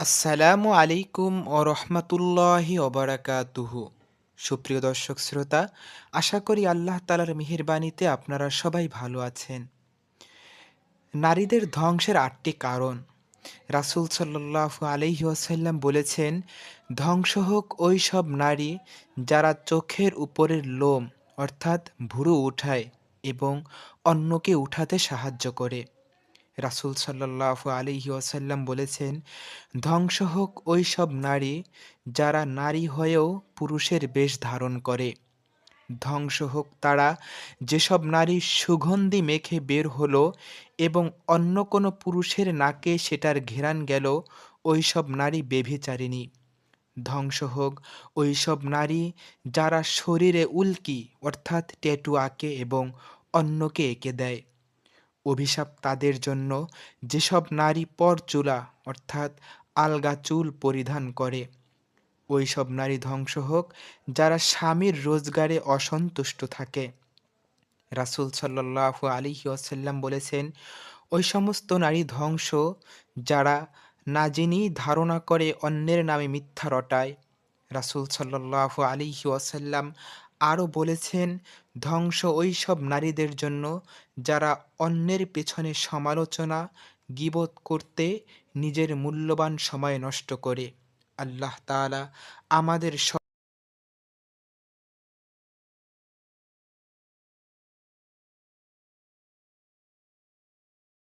আসসালামু আলাইকুম ও রহমতুল্লাহি ওবরাকাতুহু সুপ্রিয় দর্শক শ্রোতা, আশা করি আল্লাহ তালার মেহেরবানিতে আপনারা সবাই ভালো আছেন। নারীদের ধ্বংসের আটটি কারণ। রাসুল সাল্লাহ আলহি আসাল্লাম বলেছেন, ধ্বংস হোক ওই সব নারী যারা চোখের উপরের লোম, অর্থাৎ ভুরু উঠায় এবং অন্যকে উঠাতে সাহায্য করে। রাসুল সাল্লাহ আলিহি ওয়াসাল্লাম বলেছেন, ধ্বংস হোক ওই সব নারী যারা নারী হয়েও পুরুষের বেশ ধারণ করে। ধ্বংস হোক তারা যেসব নারী সুগন্ধি মেখে বের হলো এবং অন্য কোনো পুরুষের নাকে সেটার ঘেরান গেল ওই সব নারী বেভিচারিণী। ধ্বংস হোক ওই সব নারী যারা শরীরে উল্কি, অর্থাৎ ট্যাটু আঁকে এবং অন্যকে এঁকে দেয়। অভিশাপ তাদের জন্য যেসব নারী পরচুলা, অর্থাৎ আলগা চুল পরিধান করে। ওই সব নারী ধ্বংস হোক, যারা স্বামীর রোজগারে অসন্তুষ্ট থাকে। রাসুল সাল্লাহ আলিহি আসাল্লাম বলেছেন, ওই সমস্ত নারী ধ্বংস, যারা না জেনেই ধারণা করে অন্যের নামে মিথ্যা রটায়। রাসুল সাল্লাহ আলিহি ওয়াসাল্লাম আরও বলেছেন, ধ্বংস ওই সব নারীদের জন্য যারা অন্যের পেছনে সমালোচনা, গিবত করতে নিজের মূল্যবান সময় নষ্ট করে। আল্লাহ তালা আমাদের